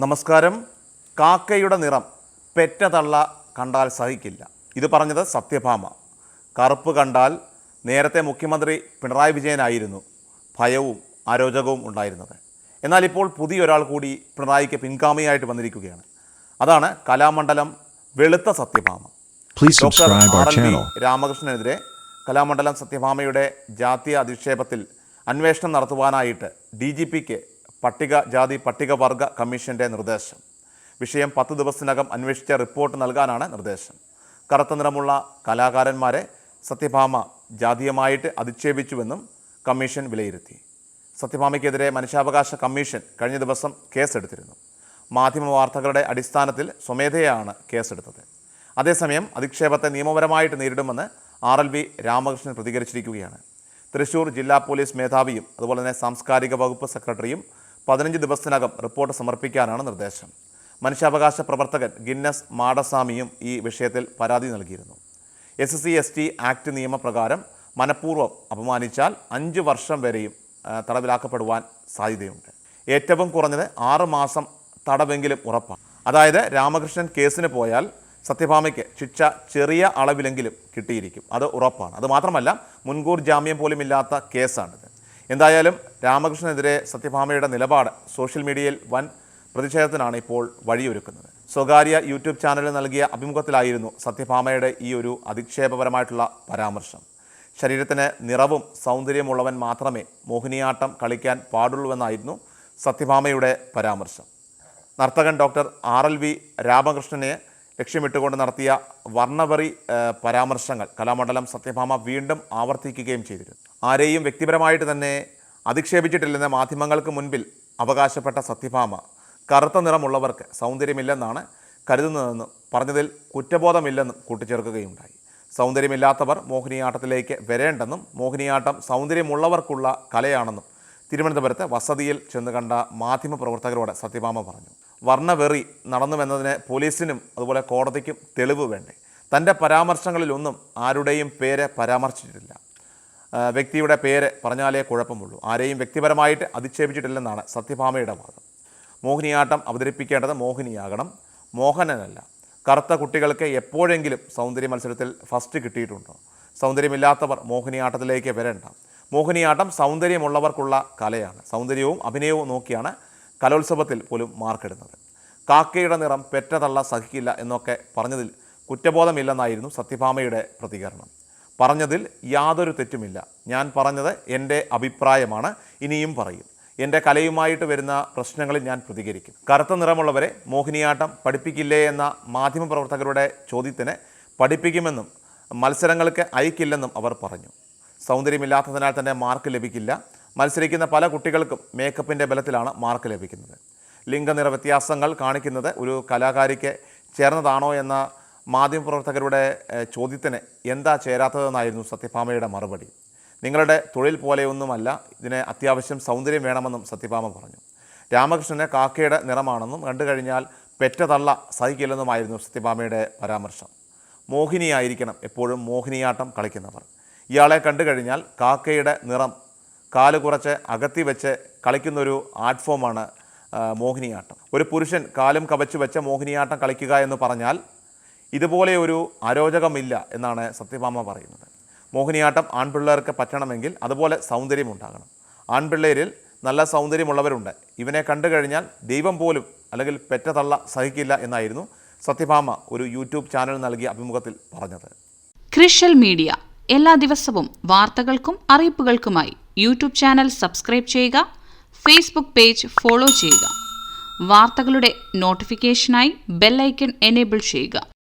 നമസ്കാരം. കാക്കയുടെ നിറം പെറ്റ തള്ള കണ്ടാൽ സഹിക്കില്ല. ഇത് പറഞ്ഞത് സത്യഭാമ. കറുപ്പ് കണ്ടാൽ നേരത്തെ മുഖ്യമന്ത്രി പിണറായി വിജയനായിരുന്നു. ഭയവും അരോചകവും ഉണ്ടായിരുന്നത്. എന്നാൽ ഇപ്പോൾ പുതിയൊരാൾ കൂടി പിണറായിക്ക് പിൻഗാമിയായിട്ട് വന്നിരിക്കുകയാണ്. അതാണ് കലാമണ്ഡലം വെളുത്ത സത്യഭാമ. Doctor R. രാമകൃഷ്ണനെതിരെ കലാമണ്ഡലം സത്യഭാമയുടെ ജാതീയ അധിക്ഷേപത്തിൽ അന്വേഷണം നടത്തുവാനായിട്ട് ഡി ജി പിക്ക് പട്ടികജാതി പട്ടികവർഗ കമ്മീഷന്റെ നിർദ്ദേശം. വിഷയം പത്ത് ദിവസത്തിനകം അന്വേഷിച്ച റിപ്പോർട്ട് നൽകാനാണ് നിർദ്ദേശം. കറുത്ത നിറമുള്ള കലാകാരന്മാരെ സത്യഭാമ ജാതീയമായിട്ട് അധിക്ഷേപിച്ചുവെന്നും കമ്മീഷൻ വിലയിരുത്തി. സത്യഭാമയ്ക്കെതിരെ മനുഷ്യാവകാശ കമ്മീഷൻ കഴിഞ്ഞ ദിവസം കേസെടുത്തിരുന്നു. മാധ്യമ വാർത്തകളുടെ അടിസ്ഥാനത്തിൽ സ്വമേധയാണ് കേസെടുത്തത്. അതേസമയം അധിക്ഷേപത്തെ നിയമപരമായിട്ട് നേരിടുമെന്ന് ആർ എൽ വി രാമകൃഷ്ണൻ പ്രതികരിച്ചിരിക്കുകയാണ്. തൃശൂർ ജില്ലാ പോലീസ് മേധാവിയും അതുപോലെ തന്നെ സാംസ്കാരിക വകുപ്പ് സെക്രട്ടറിയും പതിനഞ്ച് ദിവസത്തിനകം റിപ്പോർട്ട് സമർപ്പിക്കാനാണ് നിർദ്ദേശം. മനുഷ്യാവകാശ പ്രവർത്തകൻ ഗിന്നസ് മാടസ്വാമിയും ഈ വിഷയത്തിൽ പരാതി നൽകിയിരുന്നു. S C S T act നിയമപ്രകാരം മനഃപൂർവം അപമാനിച്ചാൽ അഞ്ച് വർഷം വരെയും തടവിലാക്കപ്പെടുവാൻ സാധ്യതയുണ്ട്. ഏറ്റവും കുറഞ്ഞത് ആറ് മാസം തടവെങ്കിലും ഉറപ്പാണ്. അതായത് രാമകൃഷ്ണൻ കേസിന് പോയാൽ സത്യഭാമയ്ക്ക് ശിക്ഷ ചെറിയ അളവിലെങ്കിലും കിട്ടിയിരിക്കും. അത് ഉറപ്പാണ്. അത് മാത്രമല്ല മുൻകൂർ ജാമ്യം പോലും ഇല്ലാത്ത കേസാണിത്. എന്തായാലും രാമകൃഷ്ണനെതിരെ സത്യഭാമയുടെ നിലപാട് സോഷ്യൽ മീഡിയയിൽ വൻ പ്രതിഷേധത്തിനാണ് ഇപ്പോൾ വഴിയൊരുക്കുന്നത്. സ്വകാര്യ യൂട്യൂബ് ചാനലിൽ നൽകിയ അഭിമുഖത്തിലായിരുന്നു സത്യഭാമയുടെ ഈ ഒരു അധിക്ഷേപപരമായിട്ടുള്ള പരാമർശം. ശരീരത്തിന് നിറവും സൗന്ദര്യമുള്ളവൻ മാത്രമേ മോഹിനിയാട്ടം കളിക്കാൻ പാടുള്ളൂവെന്നായിരുന്നു സത്യഭാമയുടെ പരാമർശം. നർത്തകൻ ഡോക്ടർ ആർ എൽ വി രാമകൃഷ്ണനെ ലക്ഷ്യമിട്ടുകൊണ്ട് നടത്തിയ വർണവറി പരാമർശങ്ങൾ കലാമണ്ഡലം സത്യഭാമ വീണ്ടും ആവർത്തിക്കുകയും ചെയ്തിരുന്നു. ആരെയും വ്യക്തിപരമായിട്ട് തന്നെ അധിക്ഷേപിച്ചിട്ടില്ലെന്ന് മാധ്യമങ്ങൾക്ക് മുൻപിൽ അവകാശപ്പെട്ട സത്യഭാമ കറുത്ത നിറമുള്ളവർക്ക് സൗന്ദര്യമില്ലെന്നാണ് കരുതുന്നതെന്നും പറഞ്ഞതിൽ കുറ്റബോധമില്ലെന്നും കൂട്ടിച്ചേർക്കുകയുണ്ടായി. സൗന്ദര്യമില്ലാത്തവർ മോഹിനിയാട്ടത്തിലേക്ക് വരേണ്ടെന്നും മോഹിനിയാട്ടം സൗന്ദര്യമുള്ളവർക്കുള്ള കലയാണെന്നും തിരുവനന്തപുരത്ത് വസതിയിൽ ചെന്ന് കണ്ട മാധ്യമ പ്രവർത്തകരോട് സത്യഭാമ പറഞ്ഞു. വർണവെറി നടന്നുവെന്നതിന് പോലീസിനും അതുപോലെ കോടതിക്കും തെളിവ് വേണ്ടേ? തന്റെ പരാമർശങ്ങളിലൊന്നും ആരുടെയും പേര് പരാമർശിച്ചിട്ടില്ല. വ്യക്തിയുടെ പേര് പറഞ്ഞാലേ കുഴപ്പമുള്ളൂ. ആരെയും വ്യക്തിപരമായിട്ട് അധിക്ഷേപിച്ചിട്ടില്ലെന്നാണ് സത്യഭാമയുടെ വാദം. മോഹിനിയാട്ടം അവതരിപ്പിക്കേണ്ടത് മോഹിനിയാകണം. മോഹനനല്ല. കറുത്ത കുട്ടികൾക്ക് എപ്പോഴെങ്കിലും സൗന്ദര്യ മത്സരത്തിൽ ഫസ്റ്റ് കിട്ടിയിട്ടുണ്ടോ? സൗന്ദര്യമില്ലാത്തവർ മോഹിനിയാട്ടത്തിലേക്ക് വരേണ്ട. മോഹിനിയാട്ടം സൗന്ദര്യമുള്ളവർക്കുള്ള കലയാണ്. സൗന്ദര്യവും അഭിനയവും നോക്കിയാണ് കലോത്സവത്തിൽ പോലും മാർക്കിടുന്നത്. കാക്കയുടെ നിറം പെറ്റതള്ള സഹിക്കില്ല എന്നൊക്കെ പറഞ്ഞതിൽ കുറ്റബോധമില്ലെന്നായിരുന്നു സത്യഭാമയുടെ പ്രതികരണം. പറഞ്ഞതിൽ യാതൊരു തെറ്റുമില്ല. ഞാൻ പറഞ്ഞത് എന്റെ അഭിപ്രായമാണ്. ഇനിയും പറയും. എന്റെ കലയുമായിട്ട് വരുന്ന പ്രശ്നങ്ങളിൽ ഞാൻ പ്രതികരിക്കും. കറുത്ത നിറമുള്ളവരെ മോഹിനിയാട്ടം പഠിപ്പിക്കില്ലേ എന്ന മാധ്യമപ്രവർത്തകരുടെ ചോദ്യത്തിന് പഠിപ്പിക്കുമെന്നും മത്സരങ്ങൾക്ക് അയക്കില്ലെന്നും അവർ പറഞ്ഞു. സൗന്ദര്യമില്ലാത്തതിനാൽ തന്നെ മാർക്ക് ലഭിക്കില്ല. മത്സരിക്കുന്ന പല കുട്ടികൾക്കും മേക്കപ്പിന്റെ ബലത്തിലാണ് മാർക്ക് ലഭിക്കുന്നത്. ലിംഗനിറ വ്യത്യാസങ്ങൾ കാണിക്കുന്നത് ഒരു കലാകാരിക്ക് ചേർന്നതാണോ എന്ന മാധ്യമപ്രവർത്തകരുടെ ചോദ്യത്തിന് എന്താ ചേരാത്തതെന്നായിരുന്നു സത്യഭാമയുടെ മറുപടി. നിങ്ങളുടെ തൊഴിൽ പോലെയൊന്നുമല്ല ഇതിന് അത്യാവശ്യം സൗന്ദര്യം വേണമെന്നും സത്യഭാമ പറഞ്ഞു. രാമകൃഷ്ണന് കാക്കയുടെ നിറമാണെന്നും കണ്ടു കഴിഞ്ഞാൽ പെറ്റ തള്ള സഹിക്കില്ലെന്നുമായിരുന്നു സത്യഭാമയുടെ പരാമർശം. മോഹിനിയായിരിക്കണം എപ്പോഴും മോഹിനിയാട്ടം കളിക്കുന്നവർ. ഇയാളെ കണ്ടു കഴിഞ്ഞാൽ കാക്കയുടെ നിറം കാൽ കുറച്ച് അകത്തി വെച്ച് കളിക്കുന്നൊരു ആർട്ട് ഫോമാണ് മോഹിനിയാട്ടം. ഒരു പുരുഷൻ കാലും കവച്ചു വെച്ച് മോഹിനിയാട്ടം കളിക്കുക എന്ന് പറഞ്ഞാൽ ഇതുപോലെ ഒരു അരോചകമില്ല എന്നാണ് സത്യഭാമ പറയുന്നത്. മോഹിനിയാട്ടം ആൺപിള്ളേർക്ക് പറ്റണമെങ്കിൽ അതുപോലെ സൗന്ദര്യം ഉണ്ടാകണം. ആൺപിള്ളേരിൽ നല്ല സൗന്ദര്യമുള്ളവരുണ്ട്. ഇവനെ കണ്ടു കഴിഞ്ഞാൽ ദൈവം പോലും അല്ലെങ്കിൽ പെറ്റതള്ള സഹിക്കില്ല എന്നായിരുന്നു സത്യഭാമ ഒരു യൂട്യൂബ് ചാനൽ നൽകിയ അഭിമുഖത്തിൽ പറഞ്ഞത്. ക്രിഷ്യൽ മീഡിയ എല്ലാ ദിവസവും വാർത്തകൾക്കും അറിയിപ്പുകൾക്കുമായി യൂട്യൂബ് ചാനൽ സബ്സ്ക്രൈബ് ചെയ്യുക ഫേസ്ബുക്ക് പേജ് ഫോളോ ചെയ്യുക. വാർത്തകളുടെ നോട്ടിഫിക്കേഷനായി ബെല്ലൈക്കൺ എനേബിൾ ചെയ്യുക.